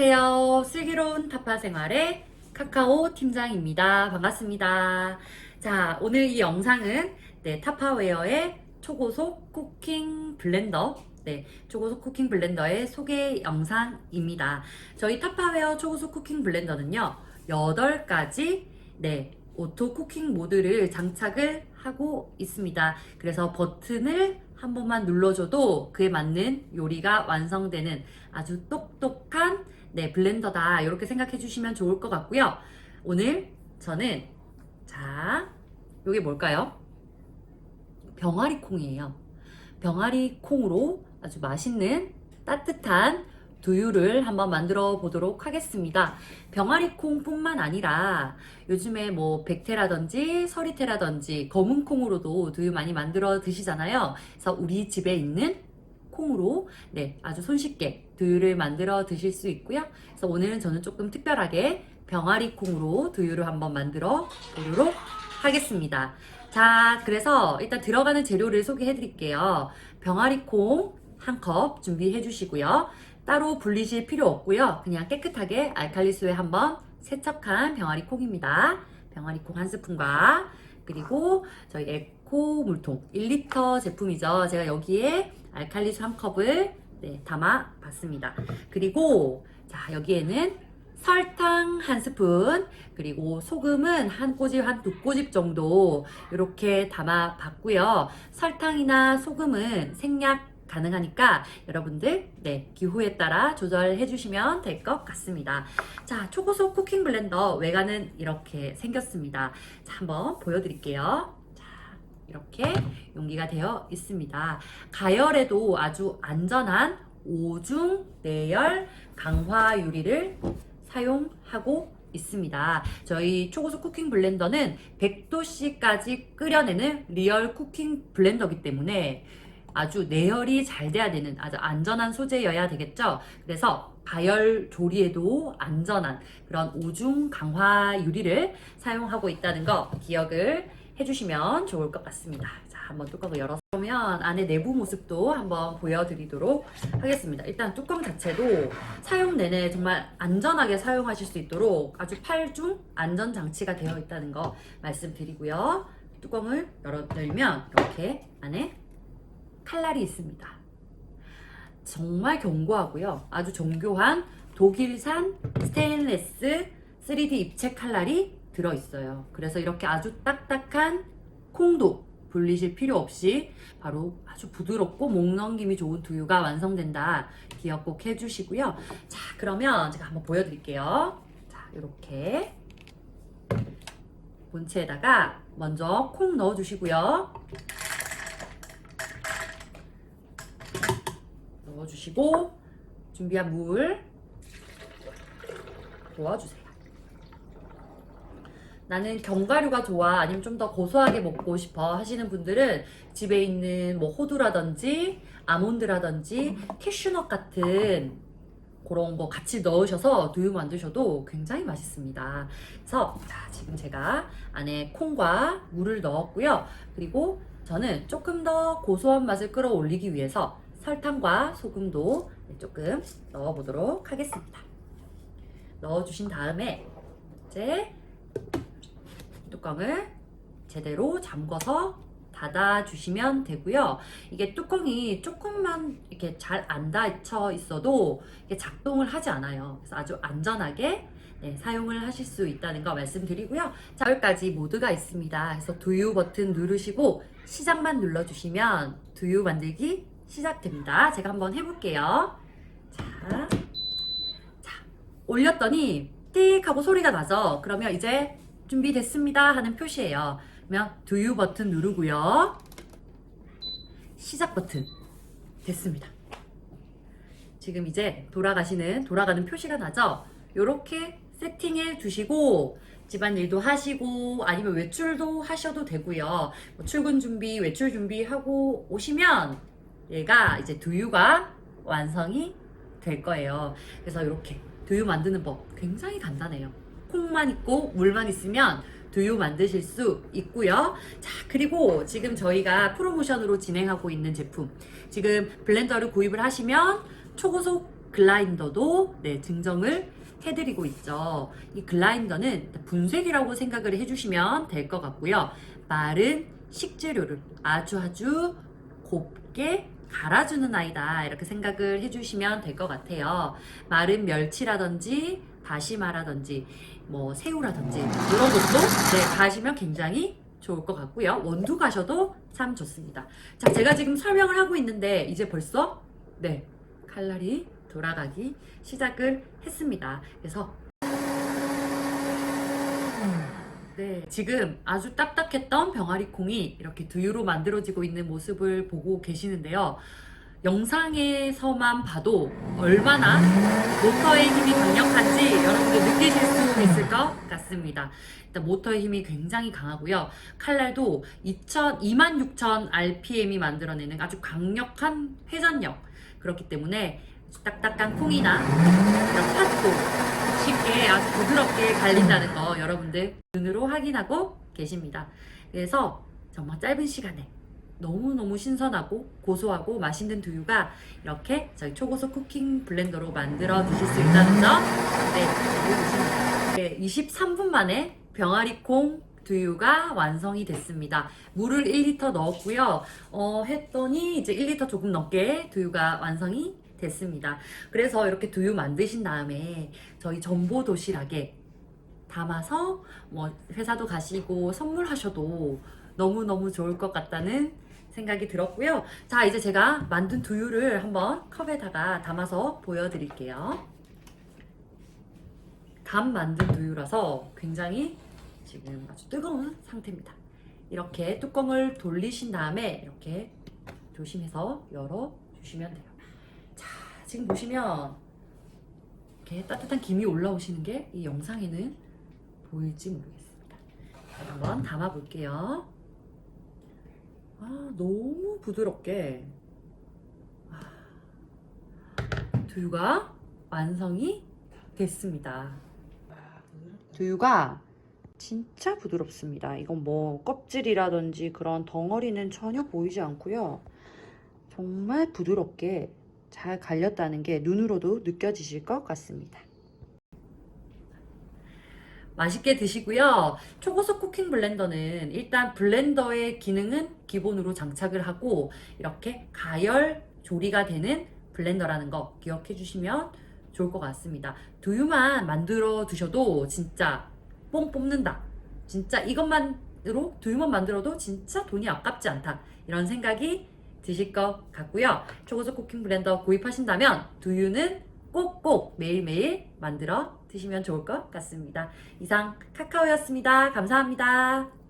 안녕하세요. 슬기로운 타파 생활의 카카오 팀장입니다. 반갑습니다. 자, 오늘 이 영상은 네, 타파웨어의 초고속 쿠킹 블렌더 네, 초고속 쿠킹 블렌더의 소개 영상입니다. 저희 타파웨어 초고속 쿠킹 블렌더는요, 8가지 네, 오토 쿠킹 모드를 장착을 하고 있습니다. 그래서 버튼을 한 번만 눌러줘도 그에 맞는 요리가 완성되는 아주 똑똑한 네, 블렌더다. 이렇게 생각해 주시면 좋을 것 같고요. 오늘 저는 자, 요게 뭘까요? 병아리 콩이에요. 병아리 콩으로 아주 맛있는 따뜻한 두유를 한번 만들어 보도록 하겠습니다. 병아리 콩뿐만 아니라 요즘에 뭐 백태라든지 서리태라든지 검은 콩으로도 두유 많이 만들어 드시잖아요. 그래서 우리 집에 있는 콩으로 네, 아주 손쉽게 두유를 만들어 드실 수 있고요. 그래서 오늘은 저는 조금 특별하게 병아리 콩으로 두유를 한번 만들어 보도록 하겠습니다. 자, 그래서 일단 들어가는 재료를 소개해 드릴게요. 병아리 콩 한 컵 준비해 주시고요. 따로 불리실 필요 없고요. 그냥 깨끗하게 알칼리수에 한번 세척한 병아리 콩입니다. 병아리 콩 한 스푼과 그리고 저희 에코 물통 1리터 제품이죠. 제가 여기에 알칼리수 한 컵을 네, 담아 봤습니다. 그리고 자, 여기에는 설탕 한 스푼, 그리고 소금은 한 꼬집, 한 두 꼬집 정도 이렇게 담아 봤고요. 설탕이나 소금은 생략 가능하니까 여러분들 네 기호에 따라 조절해 주시면 될 것 같습니다. 자 초고속 쿠킹 블렌더 외관은 이렇게 생겼습니다. 자 한번 보여드릴게요. 자 이렇게 용기가 되어 있습니다. 가열에도 아주 안전한 오중 내열 강화 유리를 사용하고 있습니다. 저희 초고속 쿠킹 블렌더는 100도씨까지 끓여내는 리얼 쿠킹 블렌더기 때문에 아주 내열이 잘 돼야 되는 아주 안전한 소재여야 되겠죠. 그래서 가열 조리에도 안전한 그런 오중 강화 유리를 사용하고 있다는 거 기억을 해주시면 좋을 것 같습니다. 자, 한번 뚜껑을 열어서 보면 안에 내부 모습도 한번 보여드리도록 하겠습니다. 일단 뚜껑 자체도 사용 내내 정말 안전하게 사용하실 수 있도록 아주 팔중 안전 장치가 되어 있다는 거 말씀드리고요. 뚜껑을 열어 열면 이렇게 안에 칼날이 있습니다. 정말 견고하고요. 아주 정교한 독일산 스테인레스 3D 입체 칼날이 들어있어요. 그래서 이렇게 아주 딱딱한 콩도 불리실 필요 없이 바로 아주 부드럽고 목 넘김이 좋은 두유가 완성된다. 기억 꼭 해주시고요. 자, 그러면 제가 한번 보여드릴게요. 자, 이렇게 본체에다가 먼저 콩 넣어주시고요. 넣어주시고 준비한 물 부어주세요. 나는 견과류가 좋아 아니면 좀 더 고소하게 먹고 싶어 하시는 분들은 집에 있는 뭐 호두라든지 아몬드라든지 캐슈넛 같은 그런 거 같이 넣으셔서 두유 만드셔도 굉장히 맛있습니다. 그래서 자, 지금 제가 안에 콩과 물을 넣었고요. 그리고 저는 조금 더 고소한 맛을 끌어올리기 위해서 설탕과 소금도 조금 넣어보도록 하겠습니다. 넣어주신 다음에 이제 뚜껑을 제대로 잠궈서 닫아주시면 되고요. 이게 뚜껑이 조금만 이렇게 잘 안 닫혀 있어도 이게 작동을 하지 않아요. 그래서 아주 안전하게 네, 사용을 하실 수 있다는 거 말씀드리고요. 자, 여기까지 모드가 있습니다. 그래서 두유 버튼 누르시고 시작만 눌러주시면 두유 만들기 시작됩니다. 제가 한번 해볼게요. 자, 자, 올렸더니 띡 하고 소리가 나죠? 그러면 이제 준비됐습니다 하는 표시예요. 그러면 두유 버튼 누르고요. 시작 버튼 됐습니다. 지금 이제 돌아가시는 돌아가는 표시가 나죠? 이렇게 세팅해 두시고 집안일도 하시고 아니면 외출도 하셔도 되고요. 뭐 출근 준비, 외출 준비하고 오시면 얘가 이제 두유가 완성이 될 거예요. 그래서 이렇게 두유 만드는 법 굉장히 간단해요. 콩만 있고 물만 있으면 두유 만드실 수 있고요. 자, 그리고 지금 저희가 프로모션으로 진행하고 있는 제품. 지금 블렌더를 구입을 하시면 초고속 글라인더도 네, 증정을 해드리고 있죠. 이 글라인더는 분쇄기라고 생각을 해주시면 될 것 같고요. 마른 식재료를 아주 아주 곱게 갈아주는 아이다. 이렇게 생각을 해주시면 될 것 같아요. 마른 멸치라든지 다시마라든지 뭐 새우라든지 이런 것도 네, 가시면 굉장히 좋을 것 같고요. 원두 가셔도 참 좋습니다. 자, 제가 지금 설명을 하고 있는데 이제 벌써 네 칼날이 돌아가기 시작을 했습니다. 그래서 네, 지금 아주 딱딱했던 병아리 콩이 이렇게 두유로 만들어지고 있는 모습을 보고 계시는데요. 영상에서만 봐도 얼마나 모터의 힘이 강력한지 여러분들 느끼실 수 있을 것 같습니다. 일단 모터의 힘이 굉장히 강하고요. 칼날도 2000, 26,000 RPM이 만들어내는 아주 강력한 회전력. 그렇기 때문에 딱딱한 콩이나 팥도 쉽게 아주 부드럽게 갈린다는 거 여러분들 눈으로 확인하고 계십니다. 그래서 정말 짧은 시간에 너무너무 신선하고 고소하고 맛있는 두유가 이렇게 저희 초고속 쿠킹 블렌더로 만들어 드실 수 있다는 점 네, 알고 계십니다. 네, 23분 만에 병아리콩 두유가 완성이 됐습니다. 물을 1리터 넣었고요. 어, 했더니 이제 1리터 조금 넘게 두유가 완성이 됐습니다. 그래서 이렇게 두유 만드신 다음에 저희 전보 도시락에 담아서 뭐 회사도 가시고 선물하셔도 너무너무 좋을 것 같다는 생각이 들었고요. 자, 이제 제가 만든 두유를 한번 컵에다가 담아서 보여드릴게요. 감 만든 두유라서 굉장히 지금 아주 뜨거운 상태입니다. 이렇게 뚜껑을 돌리신 다음에 이렇게 조심해서 열어 주시면 돼요. 자, 지금 보시면 이렇게 따뜻한 김이 올라오시는 게 이 영상에는 보일지 모르겠습니다. 자, 한번 담아 볼게요. 아, 너무 부드럽게 아, 두유가 완성이 됐습니다. 두유가 진짜 부드럽습니다. 이건 뭐 껍질이라든지 그런 덩어리는 전혀 보이지 않고요. 정말 부드럽게 잘 갈렸다는 게 눈으로도 느껴지실 것 같습니다. 맛있게 드시고요. 초고속 쿠킹 블렌더는 일단 블렌더의 기능은 기본으로 장착을 하고 이렇게 가열 조리가 되는 블렌더라는 거 기억해 주시면 좋을 것 같습니다. 두유만 만들어 두셔도 진짜 뽕 뽑는다. 진짜 이것만으로 두유만 만들어도 진짜 돈이 아깝지 않다. 이런 생각이 드실 것 같고요. 초고속 쿠킹 블렌더 구입하신다면 두유는 꼭꼭 매일매일 만들어 드시면 좋을 것 같습니다. 이상 카카오였습니다. 감사합니다.